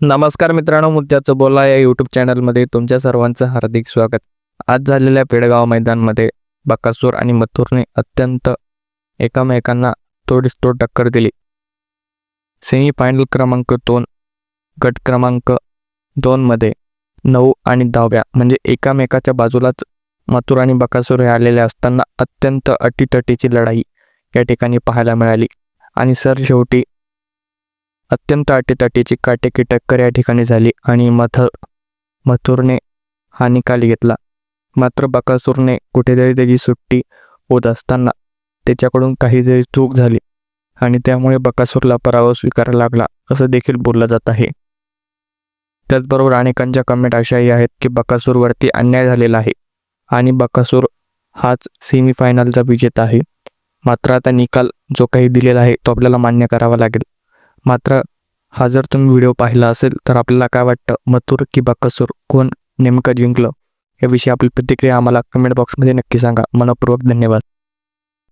नमस्कार मित्रांनो मुद्द्याचं बोला या यूट्यूब चॅनलमध्ये तुमच्या सर्वांचं हार्दिक स्वागत. आज झालेल्या पेडगाव मैदानमध्ये बकासूर आणि मथुरने अत्यंत एकामेकांना तोडीसतोड टक्कर दिली. सेमी फायनल क्रमांक दोन गट क्रमांक दोनमध्ये नऊ आणि दहाव्या म्हणजे एकामेकाच्या बाजूलाच मथुर आणि बकासूर हे आलेले असताना अत्यंत अटीतटीची लढाई या ठिकाणी पाहायला मिळाली. आणि सर शेवटी अत्यंत अटीतटीची काटेकी टक्कर या ठिकाणी झाली आणि मथ मथुरने हा निकाल घेतला. मात्र बकासूरने कुठेतरी त्याची सुट्टी होत असताना त्याच्याकडून काहीतरी चूक झाली आणि त्यामुळे बकासूरला पराभव स्वीकारायला लागला असं देखील बोललं जात आहे. त्याचबरोबर अनेकांच्या कमेंट अशाही आहेत की बकासूरवरती अन्याय झालेला आहे आणि बकासूर हाच सेमीफायनलचा विजेता आहे. मात्र आता निकाल जो काही दिलेला आहे तो आपल्याला मान्य करावा लागेल. मात्र हा जर तुम्ही व्हिडिओ पाहिला असेल तर आपल्याला काय वाटतं? मथुर की कसूर कोण नेमकं जिंकलं? याविषयी आपली प्रतिक्रिया आम्हाला कमेंट बॉक्समध्ये नक्की सांगा. मनपूर्वक धन्यवाद.